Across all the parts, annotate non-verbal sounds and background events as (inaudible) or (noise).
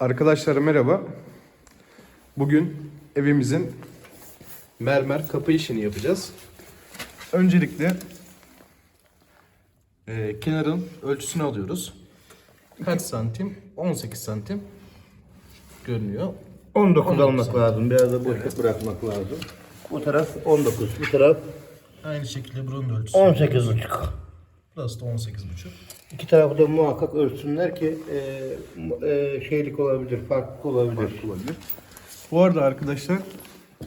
Arkadaşlar merhaba. Bugün evimizin mermer kapı işini yapacağız. Öncelikle e, kenarın ölçüsünü alıyoruz. Kaç santim? 18 santim görünüyor. 19 19 almak lazım. Biraz da boşluk bırakmak lazım. Bu taraf 19, bu taraf Aynı şekilde buranın ölçüsü. 18 buçuk. Burası da 18,5. İki tarafı da muhakkak ölçsünler ki e, e, şeylik olabilir, farklılık olabilir. olabilir. Bu arada arkadaşlar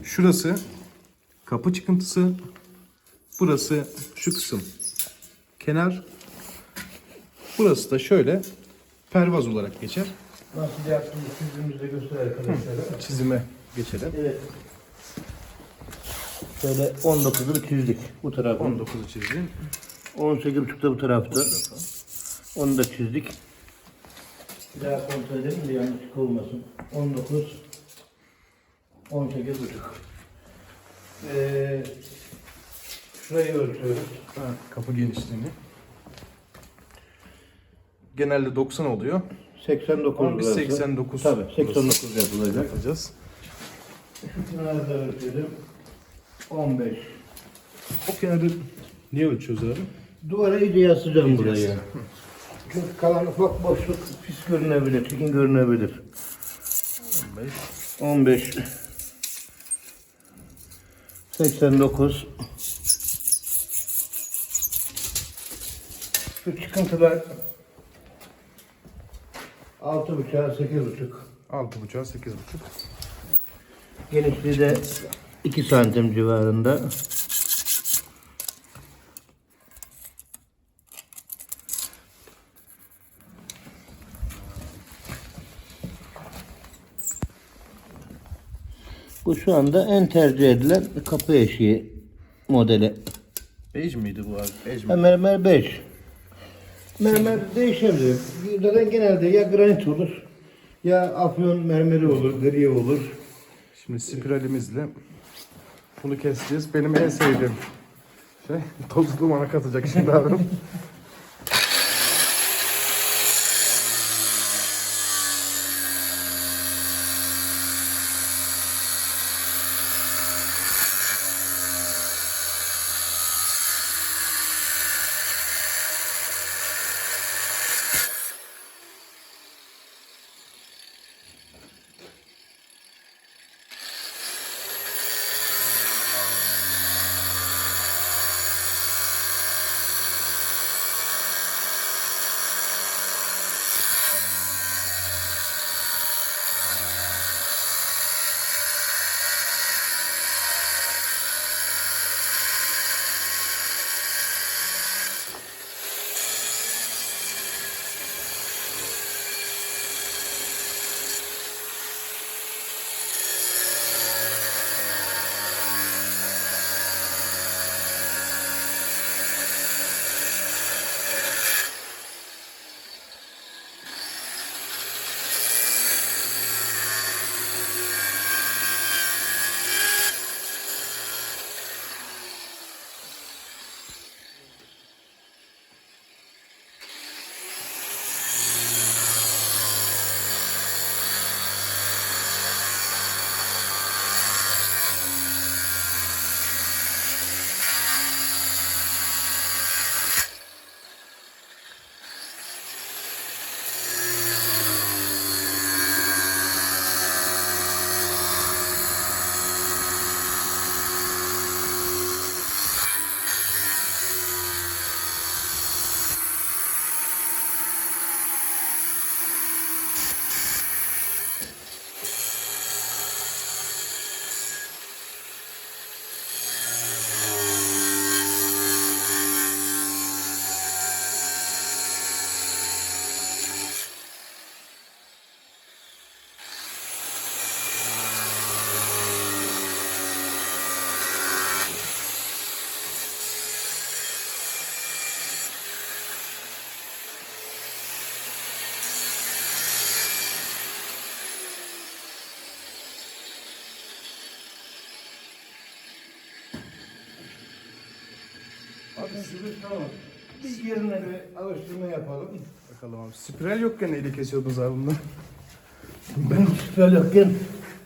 şurası kapı çıkıntısı. Burası şu kısım kenar. Burası da şöyle pervaz olarak geçer. Nasıl yaptığımız çizimimizde göster arkadaşlara. Çizime geçelim. Evet. Şöyle 19'u çizdik bu tarafa. 19'u çizdim. 18 da bu tarafta. Onu da çizdik. Bir daha kontrol edelim de yanlışlık olmasın. 19 18 buçuk. Ee, şurayı ölçüyoruz. Ha, kapı genişliğini. Genelde 90 oluyor. 89 Ama biz burası. 89 Tabii 89 yapılacak. yapacağız. Şu kenarı da ölçelim. 15. O kenarı niye ölçüyoruz abi? Duvara iyice yaslayacağım burayı. Çünkü kalan ufak boşluk pis görünebilir, çirkin görünebilir. 15. 15 89 Şu çıkıntılar 6 buçuğa 8 buçuk 6.5'a 8.5. Genişliği de 2 santim civarında. Bu şu anda en tercih edilen kapı eşiği modeli. Bej miydi bu abi? Bej mi? Mermer 5. Mermer değişebilir. Zaten genelde ya granit olur ya afyon mermeri olur, gri olur. Şimdi spiralimizle bunu keseceğiz. Benim en sevdiğim şey (laughs) toz dumana katacak şimdi abim. (laughs) Tamam. Bir yerine bir alıştırma yapalım. Bakalım abi. Spiral yokken neyle kesiyordunuz abi bunları? (laughs) Ben süper yokken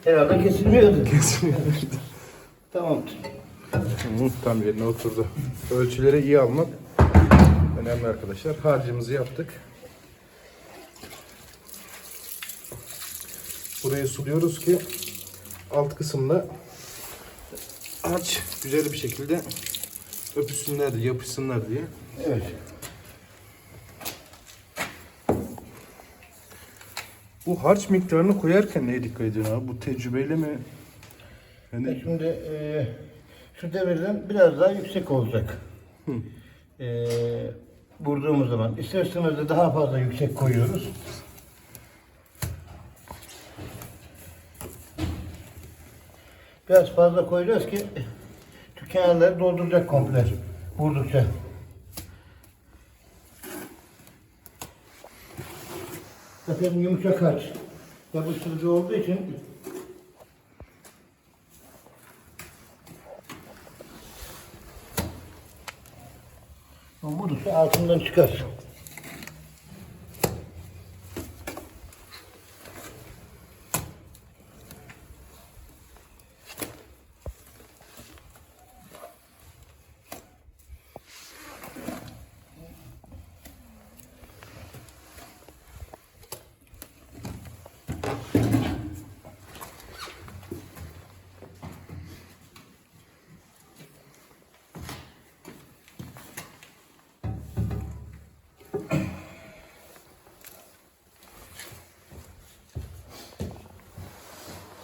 herhalde kesilmiyordu. Tamamdır. Hı, Tam yerine oturdu. Ölçüleri iyi almak önemli arkadaşlar. Harcımızı yaptık. Burayı suluyoruz ki alt kısımda harç güzel bir şekilde öpüşsünler diye, yapışsınlar diye. Evet. Bu harç miktarını koyarken neye dikkat ediyorsun abi? Bu tecrübeyle mi? E Yani Şimdi e, şu devirden biraz daha yüksek olacak. E, vurduğumuz zaman. İsterseniz de daha fazla yüksek koyuyoruz. Biraz fazla koyacağız ki tükenenleri dolduracak komple vurdukça. Zaten yumuşak harç yapıştırıcı olduğu için vurdukça altından çıkar.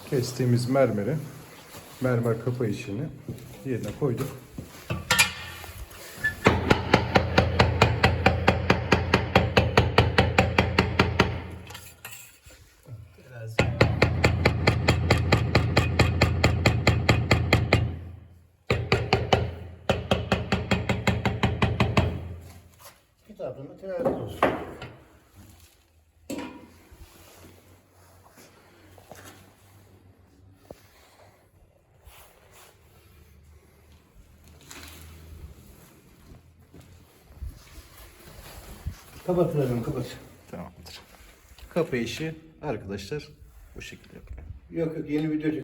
Kestiğimiz mermeri, mermer kapı işini yerine koyduk. Kitabında terazi olsun. Kapatıyorum kapat. Tamamdır. Kapı işi arkadaşlar bu şekilde yapıyor. Yok yok yeni video